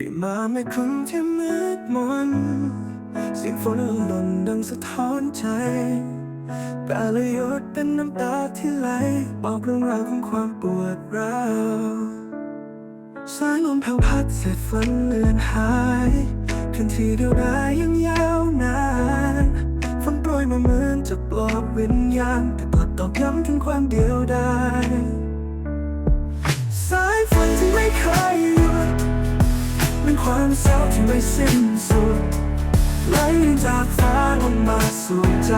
ได้มาไม่คุ้นที่มืดมนเสียงฝนหล่นดังสะท้อนใจแต่ละหยดเป็นน้ำตาที่ไหล บอกเรื่องราวของความปวดร้าวสายลมแผ่วพัดเศษฝนเลือนหายคืนที่เดียวดายยังยาวนานฝนโปรยมาเหมือนจะปลอบวิญญาณแต่กลับตอกย้ำถึงความเดียวดาย ความเศร้าที่ไม่สิ้นสุดไหลจากฟ้าลงมาสู่ใจ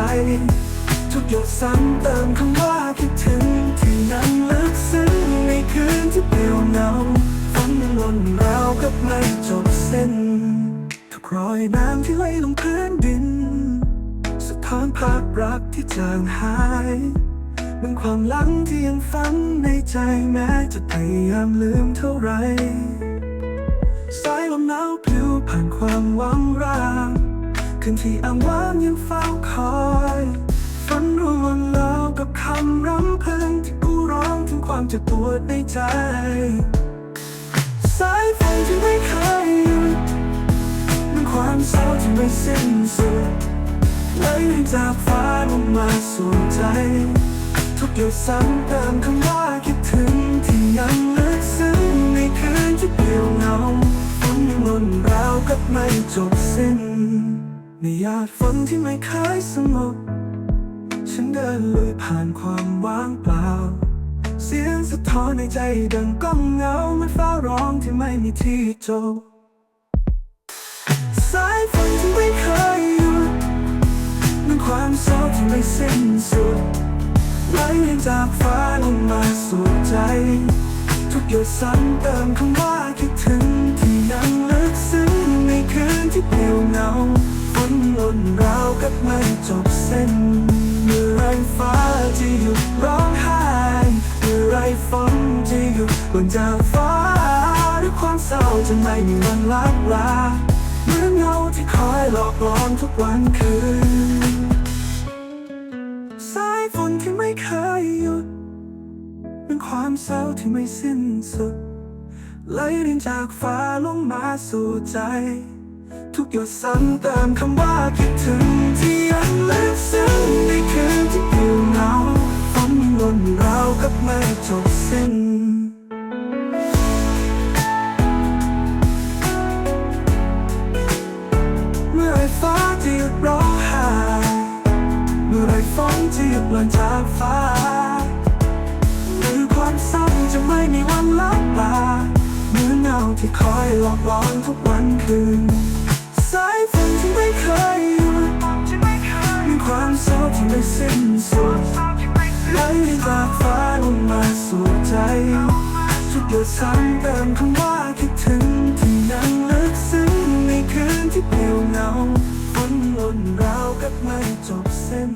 ทุกหยดซ้ำเติมคำว่าคิดถึงที่นั่งลึกซึ้งในคืนที่เปลี่ยวเงาฝนหล่นราวกับไม่จบเส้นทุกรอยน้ำที่ไหลลงพื้นดินสะท้อนภาพรักที่จางหายเป็นความหลังที่ยังฝังในใจแม้จะพยายามลืมเท่าไหร สายลมหนาวพลิวผ่านความหวังรางคืนที่อ้างว้างยังเฝ้าคอยฝนร่วงแล้วกับคำรำพึงที่ผู้ร้องถึงความเจ็บปวดในใจ สายฝนที่ไม่เคยหยุดเป็นความเศร้าที่ไม่สิ้นสุดไหลจากฟ้าลงมาสู่ใจ ทุกหยดซ้ำเติมคำว่าคิดถึงที่ยังลึกซึ้ง ราวกับไม่จบสิ้นในหยาดฝนที่ไม่เคยสงบฉันเดินลุยผ่านความว่างเปล่า เสียงสะท้อนในใจดังก้องเงาเหมันฟ้าร้องที่ไม่มีที่จบสายฝนที่ไม่เคยหยุดมันความเศร้าที่ไม่สิ้นสุดไหลจากฟ้าลงมาสู่ใจ ทุกหยดซ้ำเติมคำว่า เปลี่ยวเหงาฝนหล่นราวกับไม่จบเส้นเมื่อไรฟ้าจะหยุดร้องไห้เมื่อไรฝนจะหยุดหล่นจากฟ้าด้วยความเศร้าจะไม่มีวันลับลาเหมือนเงาที่คอยหลอกหลอนทุกวันคืนสายฝนที่ไม่เคยหยุดเป็นความเศร้าที่ไม่สิ้นสุดไหลรินจากฟ้าลงมาสู่ใจ ทุกหยดซ้ำเติมคำว่าคิดถึงที่ยังลึกซึ้งในคืนที่เปลี่ยวเหงาฝนหล่นราวกับไม่จบสิ้นเมื่อไรฟ้าจะหยุดร้องไห้เมื่อไรฝนจะหยุดหล่นจากฟ้าหรือความเศร้าจะไม่มีวันลับลาเหมือนเงาที่คอยหลอกหลอนทุกวันคืน สายฝนที่ไม่เคยหยุดมีความเศร้าที่ไม่สิ้นสุดไหลจากฟ้าลงมาสู่ใจ ทุกหยดซ้ำเติมคำว่าคิดถึงที่ยังลึกซึ้งในคืนที่เปลี่ยวเหงาฝนหล่นราวกับไม่จบเส้น